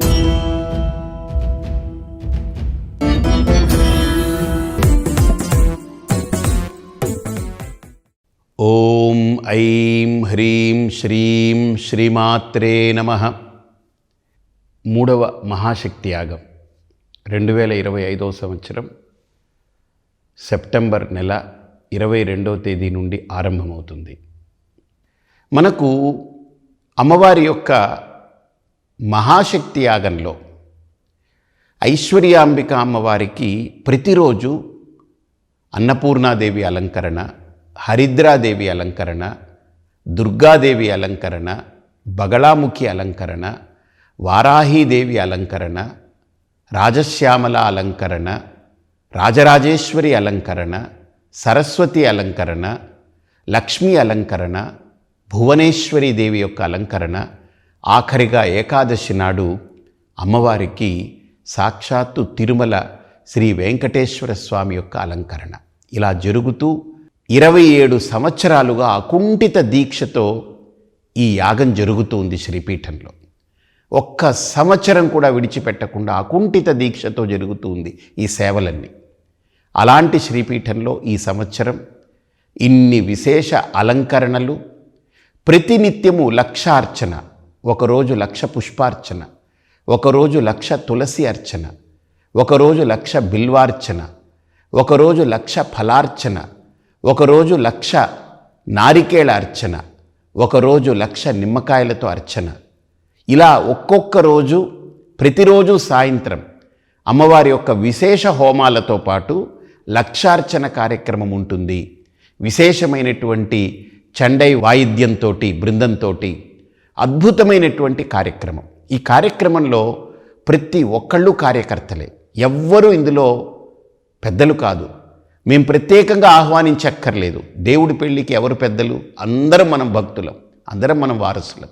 ఓం ఐం హ్రీం శ్రీం శ్రీమాత్రే నమ. మూడవ మహాశక్తి యాగం రెండు వేల ఇరవై ఐదవ సంవత్సరం సెప్టెంబర్ నెల ఇరవై రెండవ తేదీ నుండి ఆరంభమవుతుంది. మనకు అమ్మవారి యొక్క మహాశక్తి యాగంలో ఐశ్వర్యాంబిక అమ్మవారికి ప్రతిరోజు అన్నపూర్ణాదేవి అలంకరణ హరిద్రాదేవి అలంకరణ దుర్గాదేవి అలంకరణ బగళాముఖి అలంకరణ వారాహీదేవి అలంకరణ రాజశ్యామల అలంకరణ రాజరాజేశ్వరి అలంకరణ సరస్వతి అలంకరణ లక్ష్మీ అలంకరణ భువనేశ్వరి దేవి యొక్క అలంకరణ ఆఖరిగా ఏకాదశి నాడు అమ్మవారికి సాక్షాత్తు తిరుమల శ్రీ వెంకటేశ్వర స్వామి యొక్క అలంకరణ. ఇలా జరుగుతూ ఇరవై ఏడు సంవత్సరాలుగా అకుంఠిత దీక్షతో ఈ యాగం జరుగుతుంది శ్రీపీఠంలో. ఒక్క సంవత్సరం కూడా విడిచిపెట్టకుండా అకుంఠిత దీక్షతో జరుగుతుంది ఈ సేవలన్నీ. అలాంటి శ్రీపీఠంలో ఈ సంవత్సరం ఇన్ని విశేష అలంకరణలు ప్రతినిత్యము లక్షార్చన ఒకరోజు లక్ష పుష్పార్చన ఒకరోజు లక్ష తులసి అర్చన ఒకరోజు లక్ష బిల్వార్చన ఒకరోజు లక్ష ఫలార్చన ఒకరోజు లక్ష నారికేళ అర్చన ఒకరోజు లక్ష నిమ్మకాయలతో అర్చన. ఇలా ఒక్కొక్క రోజు ప్రతిరోజు సాయంత్రం అమ్మవారి యొక్క విశేష హోమాలతో పాటు లక్షార్చన కార్యక్రమం ఉంటుంది. విశేషమైనటువంటి చండై వాయిద్యంతో బృందంతో అద్భుతమైనటువంటి కార్యక్రమం. ఈ కార్యక్రమంలో ప్రతి ఒక్కళ్ళు కార్యకర్తలే. ఎవ్వరూ ఇందులో పెద్దలు కాదు. మేము ప్రత్యేకంగా ఆహ్వానించక్కర్లేదు. దేవుడి పెళ్ళికి ఎవరు పెద్దలు? అందరం మనం భక్తులం. అందరం మనం వారసులం.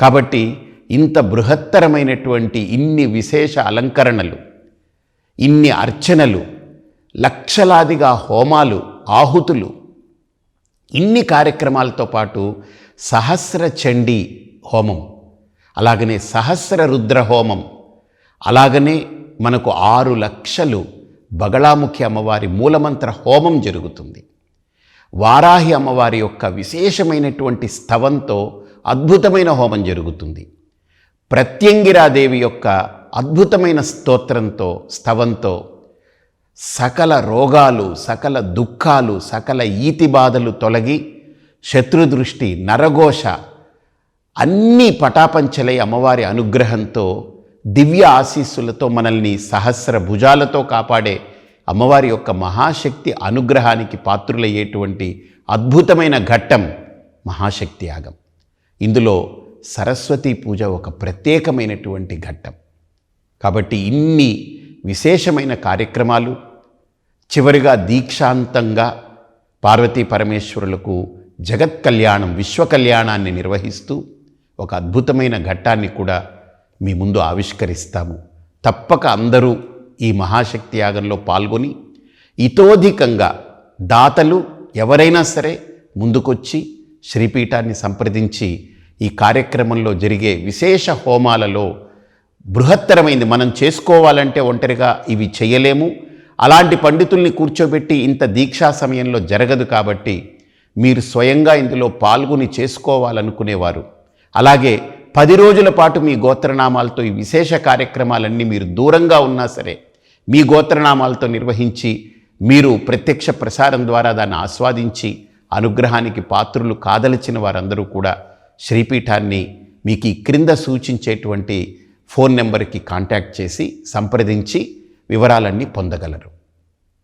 కాబట్టి ఇంత బృహత్తరమైనటువంటి ఇన్ని విశేష అలంకరణలు ఇన్ని అర్చనలు లక్షలాదిగా హోమాలు ఆహుతులు ఇన్ని కార్యక్రమాలతో పాటు సహస్ర చండీ హోమం అలాగనే సహస్ర రుద్ర హోమం అలాగనే మనకు ఆరు లక్షలు బగళాముఖి అమ్మవారి మూలమంత్ర హోమం జరుగుతుంది. వారాహి అమ్మవారి యొక్క విశేషమైనటువంటి స్తవంతో అద్భుతమైన హోమం జరుగుతుంది. ప్రత్యంగిరాదేవి యొక్క అద్భుతమైన స్తోత్రంతో స్తవంతో సకల రోగాలు సకల దుఃఖాలు సకల ఈతి బాధలు తొలగి శత్రుదృష్టి నరఘోష అన్నీ పటాపంచలై అమ్మవారి అనుగ్రహంతో దివ్య ఆశీస్సులతో మనల్ని సహస్ర భుజాలతో కాపాడే అమ్మవారి యొక్క మహాశక్తి అనుగ్రహానికి పాత్రులయ్యేటువంటి అద్భుతమైన ఘట్టం మహాశక్తి యాగం. ఇందులో సరస్వతీ పూజ ఒక ప్రత్యేకమైనటువంటి ఘట్టం. కాబట్టి ఇన్ని విశేషమైన కార్యక్రమాలు చివరిగా దీక్షాంతంగా పార్వతీ పరమేశ్వరులకు జగత్ కళ్యాణం విశ్వ కళ్యాణాన్ని నిర్వహిస్తూ ఒక అద్భుతమైన ఘట్టాన్ని కూడా మీ ముందు ఆవిష్కరిస్తాము. తప్పక అందరూ ఈ మహాశక్తి యాగంలో పాల్గొని ఇతోధికంగా దాతలు ఎవరైనా సరే ముందుకొచ్చి శ్రీపీఠాన్ని సంప్రదించి ఈ కార్యక్రమంలో జరిగే విశేష హోమాలలో బృహత్తరమైంది మనం చేసుకోవాలంటే ఒంటరిగా ఇవి చేయలేము. అలాంటి పండితుల్ని కూర్చోబెట్టి ఇంత దీక్షా సమయంలో జరగదు కాబట్టి మీరు స్వయంగా ఇందులో పాల్గొని చేసుకోవాలనుకునేవారు. అలాగే పది రోజుల పాటు మీ గోత్రనామాలతో ఈ విశేష కార్యక్రమాలన్నీ మీరు దూరంగా ఉన్నా సరే మీ గోత్రనామాలతో నిర్వహించి మీరు ప్రత్యక్ష ప్రసారం ద్వారా దాన్ని ఆస్వాదించి అనుగ్రహానికి పాత్రులు కాదలిచిన వారందరూ కూడా శ్రీపీఠాన్ని మీకు ఈ క్రింద సూచించేటువంటి ఫోన్ నెంబర్కి కాంటాక్ట్ చేసి సంప్రదించి వివరాలన్నీ పొందగలరు.